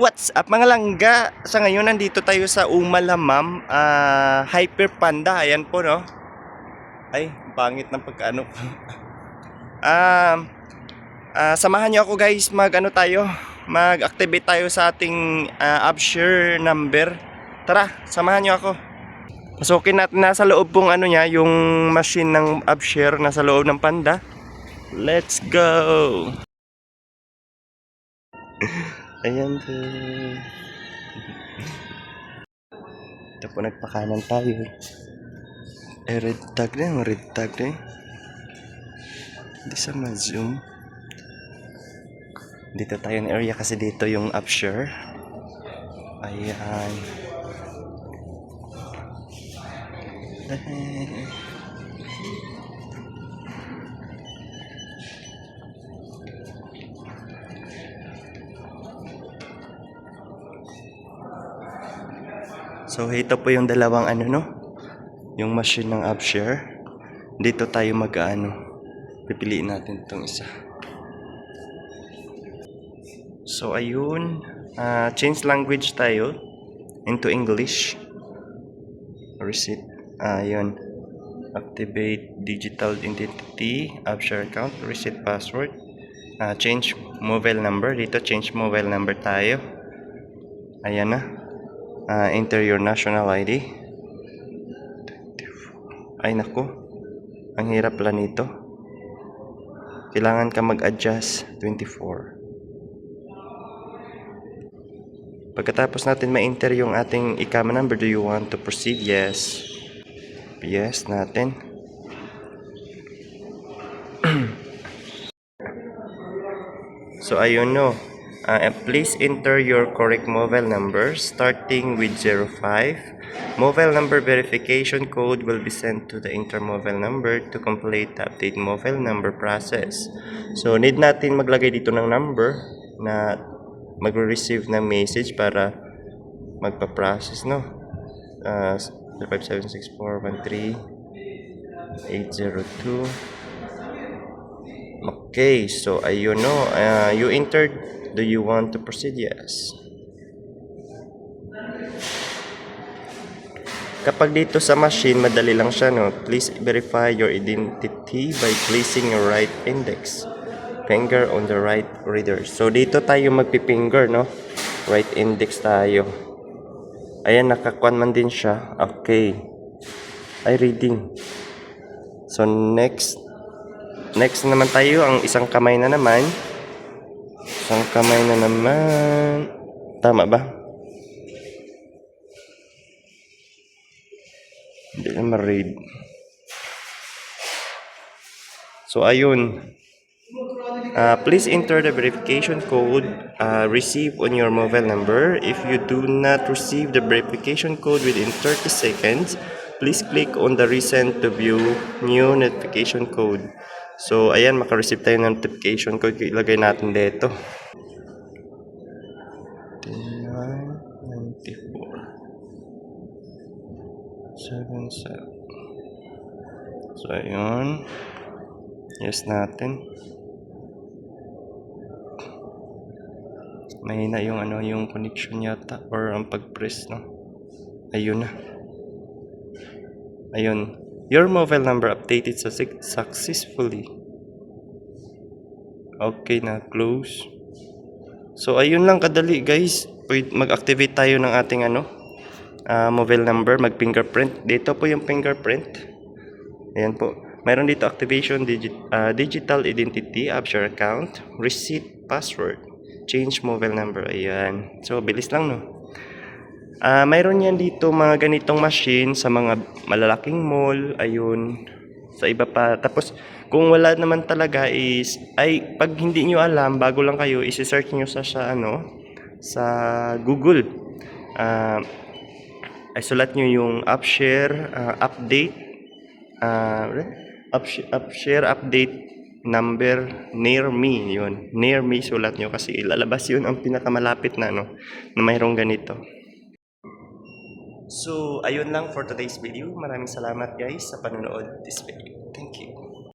What's up mga langga? Sa ngayon nandito tayo sa Umalamam ah Hyper Panda. Ayan po no. Ay, pangit ng pagkaano. Ah, ah, samahan niyo ako guys mag ano tayo mag-activate tayo sa ating ah, Upshare number. Tara, samahan niyo ako. Pasukin natin nasa loob pong ano niya, yung machine ng Upshare nasa loob ng Panda. Let's go! Ayan po. Ito po nagpakanan tayo. Eh, red tag na yung red tag na. Hindi sa ma-zoom. Dito tayo ng area kasi dito yung upshare. Ayan. Eh. So ito po yung dalawang ano no, yung machine ng Upshare. Dito tayo mag-ano, pipiliin natin itong isa. So ayun, ah, change language tayo into English. Receipt, ayun. Activate digital identity, Upshare account, reset password. Ah, change mobile number. Dito change mobile number tayo. Ayan na. Ah, enter your national ID. Ay nako. Ang hirap pala nito. Kailangan ka mag-adjust 24. Pagkatapos natin ma-enter yung ating ikama number, do you want to proceed? Yes. Yes natin. So ayun no. Uh, please enter your correct mobile number starting with 05. Mobile number verification code will be sent to the enter mobile number to complete the update mobile number process. So need natin maglagay dito ng number na magre-receive ng message para magpa-process no. Uh, 576413802 Okay, so ayun no. Uh, you entered. Do you want to proceed? Yes. Kapag dito sa machine, madali lang siya, no? Please verify your identity by placing your right index finger on the right reader. So, dito tayo magpipinger, no? Right index tayo. Ayan, nakakuan man din siya. Okay. Ay, reading. So, next. Next naman tayo, ang isang kamay na naman. Isang kamay na naman. Tama ba? Hindi na ma-read. So, ayun. Uh, please enter the verification code uh, received on your mobile number. If you do not receive the verification code within 30 seconds, please click on the recent to view new notification code. So, ayan, makareceive tayo ng notification code. Ilagay natin dito. 9994 So, ayun. Yes natin. Mahina yung ano, yung connection yata or ang pag-press, no? Ayun na. Ayun. Your mobile number updated suc- successfully. Okay na, close. So, ayun lang kadali, guys. Mag-activate tayo ng ating ano, ah, mobile number, mag-fingerprint. Dito po yung fingerprint. Ayan po. Mayroon dito activation, digit, ah, digital identity, Upshare account, receipt, password, change mobile number. Ayan. So, bilis lang, no? Ah, mayroon yan dito mga ganitong machine sa mga malalaking mall, ayun, sa iba pa. Tapos, kung wala naman talaga is, ay, pag hindi nyo alam, bago lang kayo, isi-search nyo sa, sa, ano, sa Google. Ah, ay, sulat nyo yung Upshare, ah, update, ah, upshare, upshare update number near me yun near me sulat nyo kasi ilalabas yun ang pinakamalapit na no na mayroong ganito so ayun lang for today's video. Maraming salamat guys sa panonood this video. Thank you